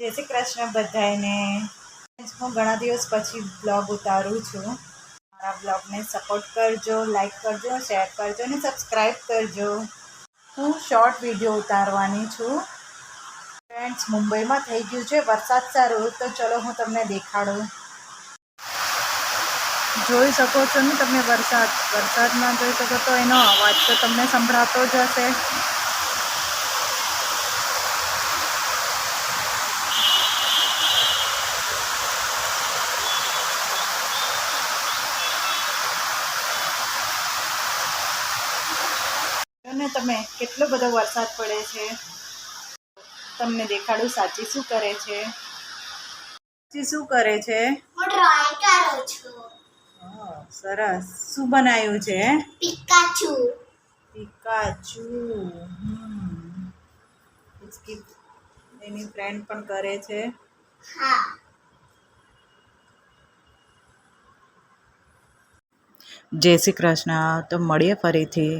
જય શ્રી કૃષ્ણ બધાને હું ઘણા દિવસ પછી બ્લોગ ઉતારું છું. મારા બ્લોગને સપોર્ટ કરજો લાઈક કરજો શેર કરજો અને સબસ્ક્રાઈબ કરજો. હું શોર્ટ વીડિયો ઉતારવાની છું. ફ્રેન્ડ્સ મુંબઈમાં થઈ ગયું છે, વરસાદ સારું, તો ચલો હું તમને દેખાડું. જોઈ શકો છો ને તમે વરસાદ, વરસાદમાં જોઈ શકો તો એનો અવાજ તો તમને સંભળાતો જ હશે. જો ને તમે કેટલો બધો વરસાદ પડે છે? તમને દેખાડું સાચી શું કરે છે? સાચી શું કરે છે? હું ડ્રોઈંગ કરું છું. હા, સરસ. શું બનાવ્યું છે? પિકાચુ પિકાચુ એની ફ્રેન્ડ પણ કરે છે. હા. જય શ્રી કૃષ્ણ. તો મળીએ ફરીથી.